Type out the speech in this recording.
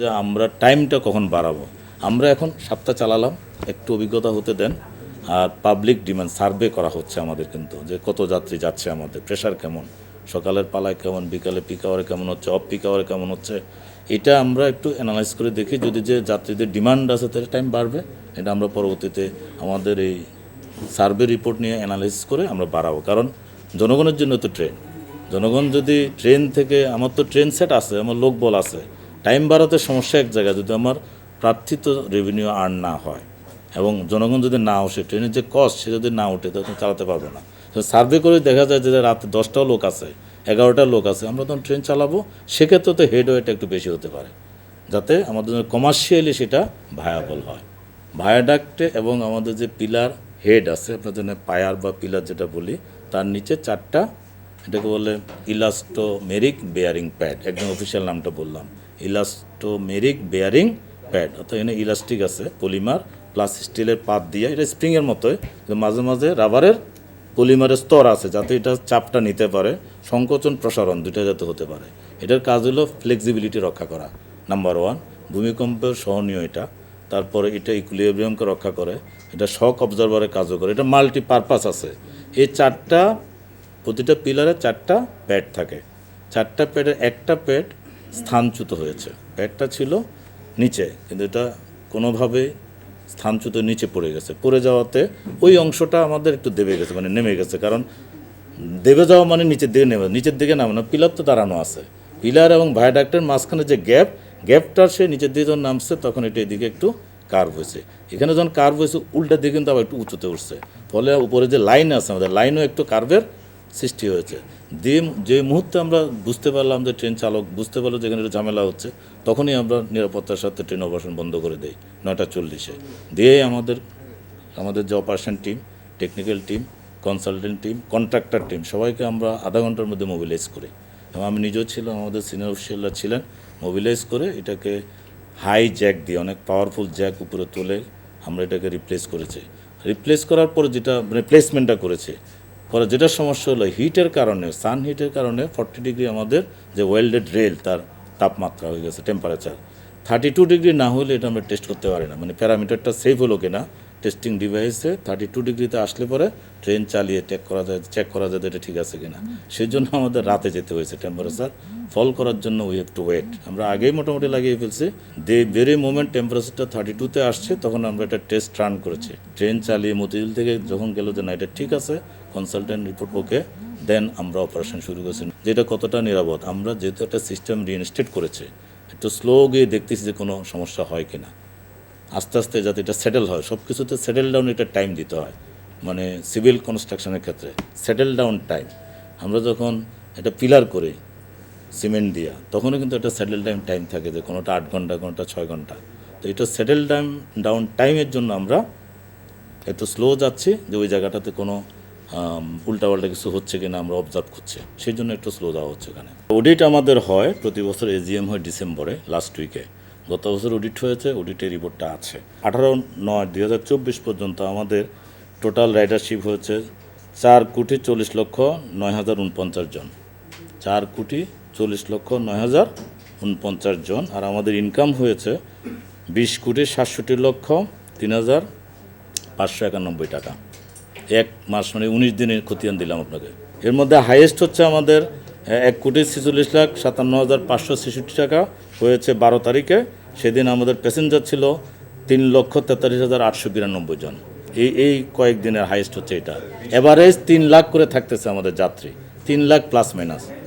যে আমরা টাইমটা কখন বাড়াবো? আমরা এখন সপ্তাহ চালালাম, একটু অভিজ্ঞতা হতে দেন, আর পাবলিক ডিমান্ড সার্ভে করা হচ্ছে আমাদের কিন্তু, যে কত যাত্রী যাচ্ছে আমাদের প্রেশার কেমন, সকালের পালায় কেমন, বিকালে পিক আওয়ারে কেমন হচ্ছে অফ পিক আওয়ারে কেমন হচ্ছে, এটা আমরা একটু অ্যানালাইজ করে দেখি, যদি যে যাত্রীদের ডিমান্ড আছে তাহলে টাইম বাড়বে, এটা আমরা পরবর্তীতে আমাদের এই সার্ভে রিপোর্ট নিয়ে অ্যানালাইসিস করে আমরা বাড়াবো, কারণ জনগণের জন্য তো ট্রেন জনগণ যদি ট্রেন থেকে, আমার তো ট্রেন সেট আছে, আমার লোক বল আছে টাইম বাড়াতে সমস্যা এক জায়গায় যদি আমার প্রার্থিত রেভিনিউ আর্ন না হয় এবং জনগণ যদি না আসে ট্রেনের যে কস্ট সে যদি না ওঠে তখন চালাতে পারবে না। সার্ভে করে দেখা যায় যে রাতে দশটাও লোক আছে এগারোটা লোক আছে, আমরা তখন ট্রেন চালাবো, সেক্ষেত্রে তো হেড ওয়েট একটু বেশি হতে পারে, যাতে আমাদের কমার্শিয়ালি সেটা ভায়াবল হয়। ভায়াডাক্টে এবং আমাদের যে পিলার হেড আছে, আপনার জন্য পায়ার বা পিলার যেটা বলি, তার নিচে চারটা, এটাকে বলে ইলাস্টোমেরিক বেয়ারিং প্যাড একদম অফিসিয়াল নামটা বললাম। ইলাস্টোমেরিক বেয়ারিং প্যাড, অর্থাৎ এখানে ইলাস্টিক আছে, পলিমার প্লাস স্টিলের পাত দিয়ে। এটা স্প্রিংয়ের মতোই মাঝে মাঝে রাবারের পলিমারের স্তর আছে, যাতে এটা চাপটা নিতে পারে। সংকোচন প্রসারণ দুইটা যাতে হতে পারে। এটার কাজ হলো ফ্লেক্সিবিলিটি রক্ষা করা নাম্বার ওয়ান ভূমিকম্পের সহনীয় এটা। তারপরে এটা ইকুলিব্রিয়ামকে রক্ষা করে। এটা শক অবজারভারের কাজও করে। এটা মাল্টি পারপাস আছে। এই চারটা, প্রতিটা পিলারে চারটা প্যাড থাকে। চারটা প্যাডের একটা প্যাড স্থানচ্যুত হয়েছে। প্যাডটা ছিল নিচে, কিন্তু এটা কোনোভাবে স্থানচ্যুত নিচে পড়ে গেছে। পড়ে যাওয়াতে ওই অংশটা আমাদের একটু দেবে গেছে মানে নেমে গেছে, কারণ দেবে যাওয়া মানে নিচের দিকে নেমে, নিচের দিকে নামে না, পিলার তো দাঁড়ানো আছে। পিলার এবং ভায়াডাক্টের মাঝখানে যে গ্যাপ গ্যাপটার সে নিচের দিকে যখন নামছে, তখন এটা এদিকে একটু কার্ভ হয়েছে। এখানে যখন কার্ভ হয়েছে, উল্টা দিকে কিন্তু আবার একটু উঁচুতে উঠছে। ফলে উপরে যে লাইন আছে, আমাদের লাইনও একটু কার্ভের সৃষ্টি হয়েছে। দিয়ে যে মুহূর্তে আমরা বুঝতে পারলাম যে ট্রেন চালক বুঝতে পারল যে এখানে ঝামেলা হচ্ছে, তখনই আমরা নিরাপত্তার সাথে ট্রেন অপারেশন বন্ধ করে দেই নয়টা চল্লিশে। দিয়ে আমাদের আমাদের যে operation team technical team consultant team contractor team সবাইকে আমরা আধা ঘণ্টার মধ্যে মোবিলাইজ করি। এবং আমি নিজেও ছিলাম, আমাদের সিনিয়র অফিসিয়ালরা ছিলেন মোবিলাইজ করে এটাকে হাই জ্যাক দিয়ে, অনেক পাওয়ারফুল জ্যাক উপরে তুলে আমরা এটাকে রিপ্লেস করেছি। রিপ্লেস করার পর যেটা রিপ্লেসমেন্টটা করেছে পরে যেটা সমস্যা হলো হিটের কারণে সান হিটের কারণে ফর্টি ডিগ্রি আমাদের যে ওয়েল্ডেড রেল তার তাপমাত্রা হয়ে গেছে টেম্পারেচার থার্টি টু ডিগ্রি না হলে এটা আমরা টেস্ট করতে পারি না মানে প্যারামিটারটা সেফ হলো কিনা টেস্টিং ডিভাইসে থার্টি টু ডিগ্রিতে আসলে পরে ট্রেন চালিয়ে চেক করা যায় চেক করা যায় এটা ঠিক আছে কিনা। সেই জন্য আমাদের রাতে যেতে হয়েছে টেম্পারেচার ফল করার জন্য উই হ্যাভ টু ওয়েট আমরা আগেই মোটামুটি লাগিয়ে ফেলছি। দে ভেরি মোমেন্ট টেম্পারেচারটা থার্টি টুতে আসছে, তখন আমরা একটা টেস্ট রান করেছি। ট্রেন চালিয়ে মতিঝিল থেকে যখন গেল যে না, এটা ঠিক আছে কনসালটেন্ট রিপোর্ট ওকে দেন আমরা অপারেশন শুরু করেছি। যেটা কতটা নিরাপদ, আমরা যেহেতু একটা সিস্টেম রিইনস্টেট করেছে, একটু স্লো গিয়ে দেখতেছি যে কোনো সমস্যা হয় কিনা। আস্তে আস্তে যাতে এটা সেটেল হয়। সব কিছুতে সেটেল ডাউন এটা টাইম দিতে হয়। মানে সিভিল কনস্ট্রাকশনের ক্ষেত্রে সেটেল ডাউন টাইম আমরা যখন এটা পিলার করি সিমেন্ট দিয়া, তখনও কিন্তু একটা সেটেল টাইম টাইম থাকে যে কোনোটা আট ঘণ্টা, কোনোটা ছয় ঘণ্টা। তো এটা সেটেল টাইম ডাউন টাইমের জন্য আমরা একটু স্লো যাচ্ছি যে ওই জায়গাটাতে কোনো উল্টাপাল্টা কিছু হচ্ছে কিনা আমরা অবজার্ভ করছি। সেই জন্য একটু স্লো যাওয়া হচ্ছে এখানে। অডিট আমাদের হয় প্রতি বছর এজিএম হয় ডিসেম্বরে লাস্ট উইকে গত বছর অডিট হয়েছে অডিটের রিপোর্টটা আছে। আঠারো নয় দুই হাজার চব্বিশ পর্যন্ত আমাদের টোটাল রাইডারশিপ হয়েছে চার কোটি চল্লিশ লক্ষ নয় হাজার উনপঞ্চাশ জন। চার কোটি চল্লিশ লক্ষ নয় হাজার উনপঞ্চাশ জন। আর আমাদের ইনকাম হয়েছে বিশ কোটি সাতষট্টি লক্ষ তিন হাজার পাঁচশো একানব্বই টাকা। এক মাস মানে উনিশ দিনের খতিয়ান দিলাম আপনাকে। এর মধ্যে হাইয়েস্ট হচ্ছে আমাদের এক কোটি ছেচল্লিশ লাখ সাতান্ন হাজার পাঁচশো ছেষট্টি টাকা হয়েছে বারো তারিখে। সেদিন আমাদের প্যাসেঞ্জার ছিল তিন লক্ষ তেতাল্লিশ হাজার আটশো বিরানব্বই জন। এই এই কয়েকদিনের হাইয়েস্ট হচ্ছে এটা। এভারেজ তিন লাখ করে থাকতেছে আমাদের যাত্রী। তিন লাখ প্লাস মাইনাস